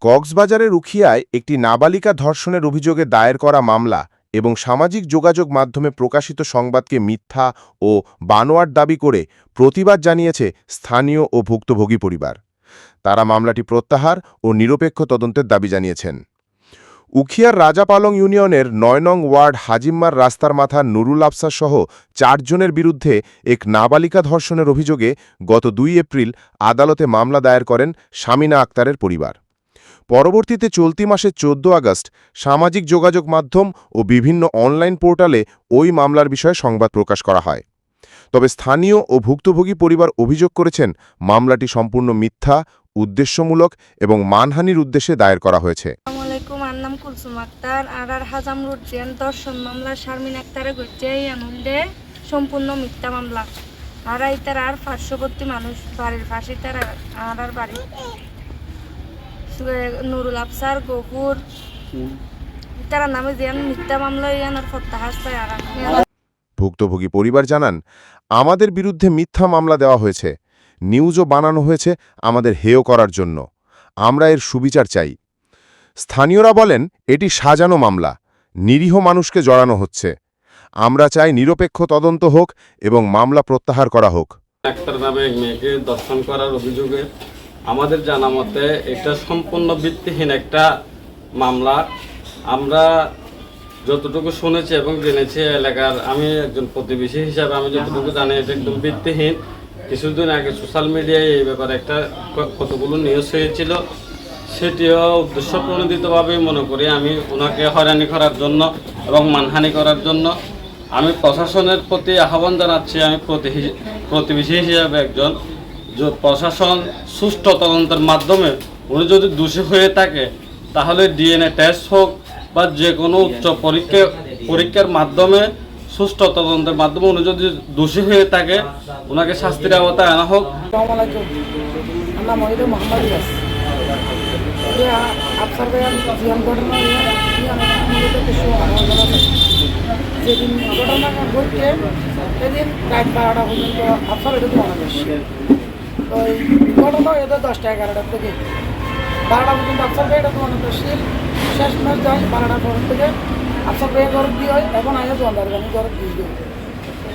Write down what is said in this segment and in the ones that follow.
কক্সবাজারের রুখিয়ায় একটি নাবালিকা ধর্ষণের অভিযোগে দায়ের করা মামলা এবং সামাজিক যোগাযোগ মাধ্যমে প্রকাশিত সংবাদকে মিথ্যা ও বানোয়ার দাবি করে প্রতিবাদ জানিয়েছে স্থানীয় ও ভুক্তভোগী পরিবার। তারা মামলাটি প্রত্যাহার ও নিরপেক্ষ তদন্তের দাবি জানিয়েছেন। উখিয়ার রাজাপালং ইউনিয়নের নয় নং ওয়ার্ড হাজিম্মার রাস্তার মাথা নুরুল আফসার সহ চারজনের বিরুদ্ধে এক নাবালিকা ধর্ষণের অভিযোগে গত দুই এপ্রিল আদালতে মামলা দায়ের করেন শামিনা আক্তারের পরিবার। পরবর্তীতে চলতি মাসের চোদ্দ আগস্ট সামাজিক যোগাযোগ মাধ্যম ও বিভিন্ন অনলাইন পোর্টালে ওই মামলার বিষয়ে সংবাদ প্রকাশ করা হয়। তবে স্থানীয় ও ভুক্তভোগী পরিবার অভিযোগ করেছেন, মামলাটি সম্পূর্ণ মিথ্যা, উদ্দেশ্যমূলক এবং মানহানির উদ্দেশ্যে দায়ের করা হয়েছে আসসালামু আলাইকুম আর নাম কুলসুম আক্তার। আর আর হাজাম রুজিয়ান দর্শন মামলা, শারমিন আক্তারে গড়ছে আনন্দে সম্পূর্ণ মিথ্যা মামলা। আর এই তার আর পার্শ্ববর্তী মানুষ, বাড়ির পাশে তার আর আর বাড়ি। নুরুল আফসার, গফুর। তারা নামে যেন মিথ্যা মামলা ইয়ান আর ফত্তাহাস পায় আর- ভুক্তভোগী পরিবার জানান, আমাদের বিরুদ্ধে মিথ্যা মামলা দেওয়া হয়েছে। নিউজও বানানো হয়েছে আমাদের হেয় করার জন্য। আমরা এর সুবিচার চাই। স্থানীয়রা বলেন, এটি সাজানো মামলা, নিরীহ মানুষকে জড়ানো হচ্ছে। আমরা চাই নিরপেক্ষ তদন্ত হোক এবং মামলা প্রত্যাহার করা হোক। ডাক্তার নামে মেয়েকে দর্শন করার অভিযোগে আমাদের জানা মতে এটা সম্পূর্ণ ভিত্তিহীন একটা মামলা। আমরা যতটুকু শুনেছি এবং জেনেছি এলাকার, আমি একজন প্রতিবেশী হিসাবে আমি যতটুকু জানি এটা একদম ভিত্তিহীন। কিছুদিন আগে সোশ্যাল মিডিয়ায় এই ব্যাপারে একটা কতগুলো নিউজ হয়েছিল। সেটিও উদ্দেশ্য প্রণোদিতভাবেই মনে করি আমি ওনাকে হয়রানি করার জন্য এবং মানহানি করার জন্য। আমি প্রশাসনের প্রতি আহ্বান জানাচ্ছি, আমি প্রতি- প্রতিবেশী হিসেবে একজন। যে প্রশাসন সুষ্ঠু তদন্তের মাধ্যমে উনি যদি দোষী হয়ে থাকে, তাহলে ডিএনএ টেস্ট হোক বা যে কোনো উচ্চ পরীক্ষা, পরীক্ষার মাধ্যমে, সুষ্ঠু তদন্তের মাধ্যমে উনি যদি দোষী হয়ে থাকে, ওনাকে শাস্তির আওতায় আনা হোক। আমার ভাইয়ার জিয়ান ঘটনা ইয়া ইয়া মূলত কিছু। যেদিন ঘটনা ঘটছে সেদিন রাত বারোটা পর্যন্ত আফসার এটা দোকানে বসছে তো এই দশটা এগারোটার থেকে বারোটা পর্যন্ত আফসার ভাই এটা শেষ ম্যাচ যায় বারোটা পর থেকে আফসার ভাইয়ের ঘর দিয়ে হয় এখন আগে দোকানদার গানি ঘর দিয়ে দেয়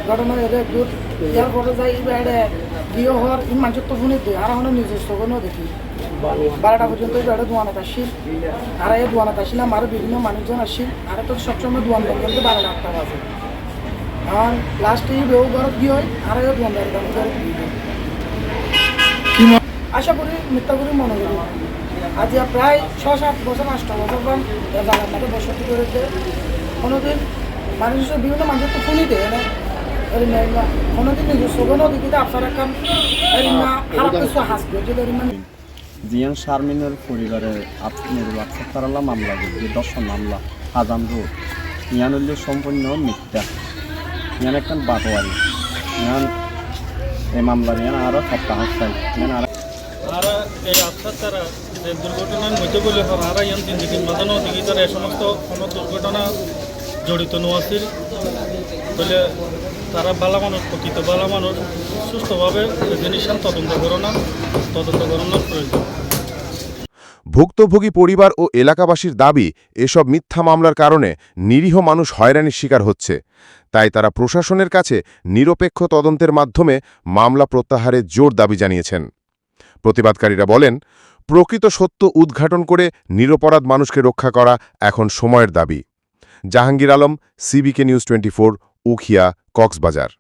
ঘটনা এদের দূর ইয়ার পরে যাই বাইরে গিয়ে হওয়ার এই মানুষের তো শুনে দিই আর আমরা নিজস্ব কোনো দেখি বারোটা পর্যন্ত বাইরে দোয়ানাত আসছিল আর এই দোয়ানাত আসছিলাম আরও বিভিন্ন মানুষজন আসছিল আর তো সবসময় দোয়ান বন্ধ করতে বারোটা আটটা বাজে। আর লাস্টে বেউ ঘরত গিয়ে হয়? আর এই দোয়ানদার গানি ঘরত দিয়ে দেয় আশা করি মিথ্যা করি মনে করি। আজ প্রায় ছ সাত বছর আষ্ট বছর পর মধ্যে বসতি করেছে। কোনোদিন মানুষ বিভিন্ন মানুষের তো ফোনই দেয় না। কোনোদিন নিজস্ব কোনো দিকে আপনার এর না খারাপ কিছু হাসবে যদি মানে জিয়ান শারমিনের পরিবারের আপনার বাচ্চা তারালা মামলা, যে দর্শন মামলা আজাম রোড। ইয়ান হইলে সম্পূর্ণ মিথ্যা। ইয়ান একটা বাটোয়ারি ইয়ান এই মামলার ইয়ান আরও সপ্তাহ চাই ইয়ান আর এই যে দুর্ঘটনার মধ্যে বলে হয় আর ইয়ান জিন্দগি মাঝানো দিকে এই সমস্ত কোনো দুর্ঘটনা জড়িত নোয়াছিল বলে তারা বালা মানুষ, প্রকৃত বালা মানুষ, সুস্থভাবে এই জিনিস তদন্ত করোনা তদন্ত করানোর প্রয়োজন। ভুক্তভোগী পরিবার ও এলাকাবাসীর দাবি, এসব মিথ্যা মামলার কারণে নিরীহ মানুষ হয়রানির শিকার হচ্ছে। তাই তারা প্রশাসনের কাছে নিরপেক্ষ তদন্তের মাধ্যমে মামলা প্রত্যাহারের জোর দাবি জানিয়েছেন। প্রতিবাদকারীরা বলেন, প্রকৃত সত্য উদ্ঘাটন করে নিরপরাধ মানুষকে রক্ষা করা এখন সময়ের দাবি। Jahangir Alam, CBK news twenty Ukhia Cox's Bazar